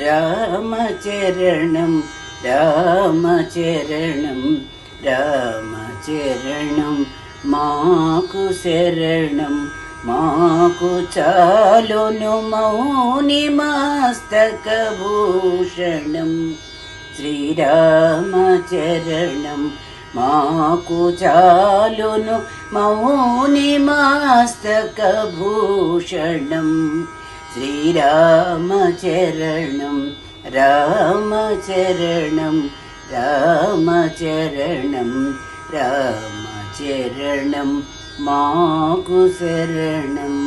రామచరణం రామచరణం రామచరణం మాకు శరణం మాకు చాలును మౌని మస్తకభూషణం. శ్రీరామచరణం మాకు చాలును మౌని మాస్తకభూషణం. శ్రీరామచరణం రామచరణం రామచరణం రామచరణం మాకు శరణం.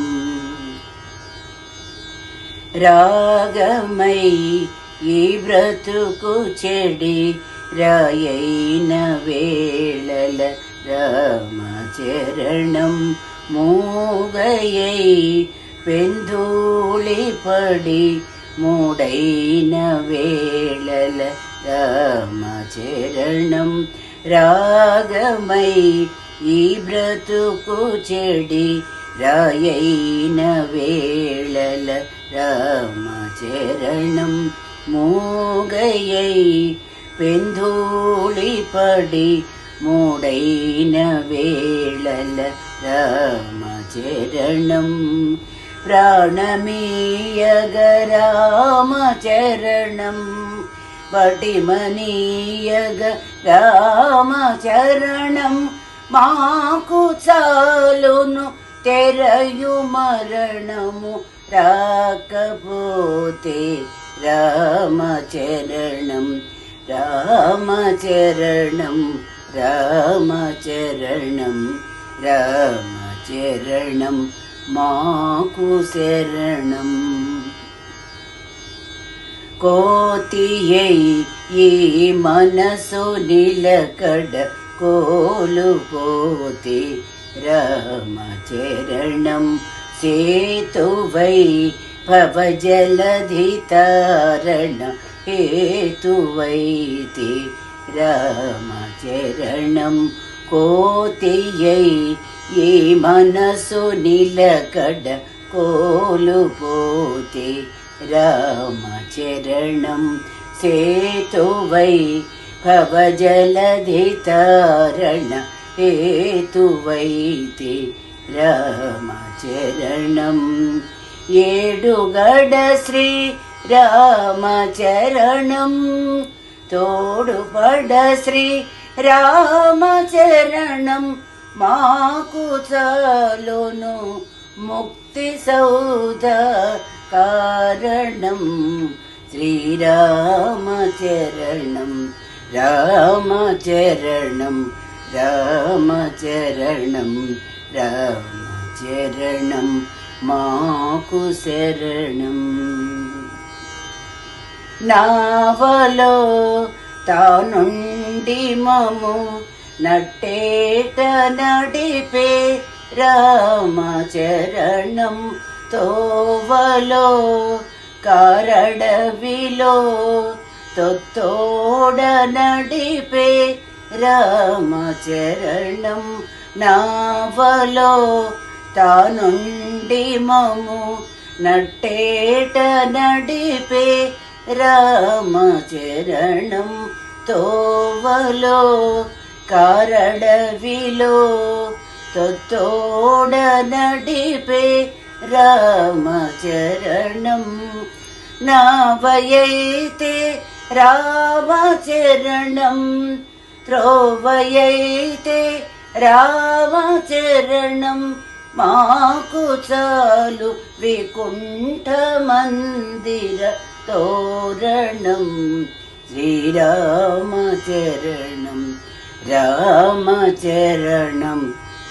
రాగమై ఈ బ్రతుకు చెడి రాయైన వేళల రామచరణం మూగయై పెందూళి పడి మూడైన వేళల రామచరణం రాగమై ఈ బ్రతుకు చెడి రాయైన వేళల రామచరణం మూగయై పెందూళి పడి మూడైన వేళల రామచరణం प्रणमीयग रामचरणं वटिमनीयग रामचरणं मा कुसलुनुरयु मरणमुकपोते रमचरणं रामचरणं रमचरणं रमचरणम् మాకు శరణం. కోతియై ఈ మనసు నిలకడ కోలుపోతే రామచరణం సేతువై భవజలధితారణ హేతువైతి రామచరణం కోతియై ఈ మనసు నిలకడ కోలుపోతే రామచరణం సేతువై భవజలధితారణ హేతువైతి రామచరణం. ఏడుగడ శ్రీ రామచరణం తోడుపడ శ్రీ రామచరణం మాకు చాలును ముక్తి సౌధ కారణం శ్రీరామచరణం రామచరణం రామచరణం రామచరణం మాకు శరణం నావలో తానుండి మము నట్టేట నడిపే రామచరణం తోవలో కారడవిలో తొత్తోడ నడిపే రామచరణం నావలో తానుండి మము నట్టేట నడిపే రామచరణం తోవలో కారడవిలో తోడ నడిపే రామచరణం. నావయైతే రామచరణం త్రోవయైతే రామచరణం. మాకు చాలు వికుంఠ మందిర తోరణం. శ్రీరామచరణం రామచరణం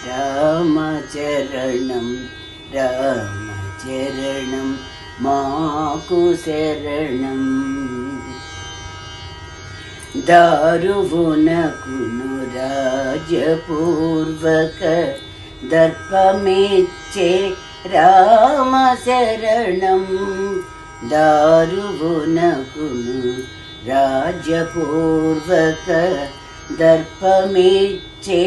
రామచరణం రామచరణం మాకు శరణం దారువునకును రాజపూర్వక దర్పమిచ్చే రామశరణం రాజపూర్వక దర్పమిచ్చే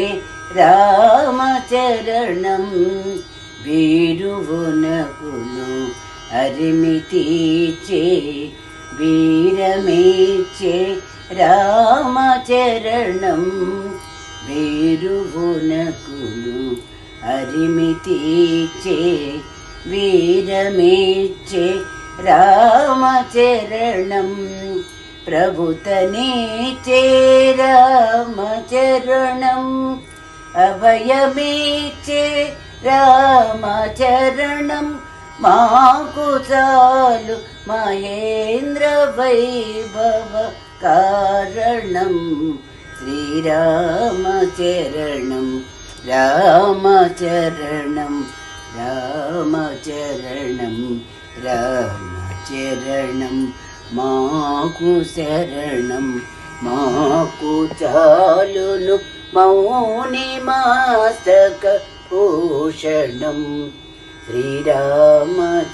రామచరణం వీరువునకును అరిమితీచే వీరమేచ్చే రామచరణం వీరువునకును అరిమితీచే వీరమేచ్చే రామచరణం ప్రభుతనేచే రామచరణం అభయమేచ్చే రామచరణం. మాకు చాలు మహేంద్ర వైభవ కారణం శ్రీరామచరణం రామచరణం రామచరణం రామచరణం. మాకు శరణం మాకు చాలును మౌని మాస్తక భూషణం శ్రీరామచరణం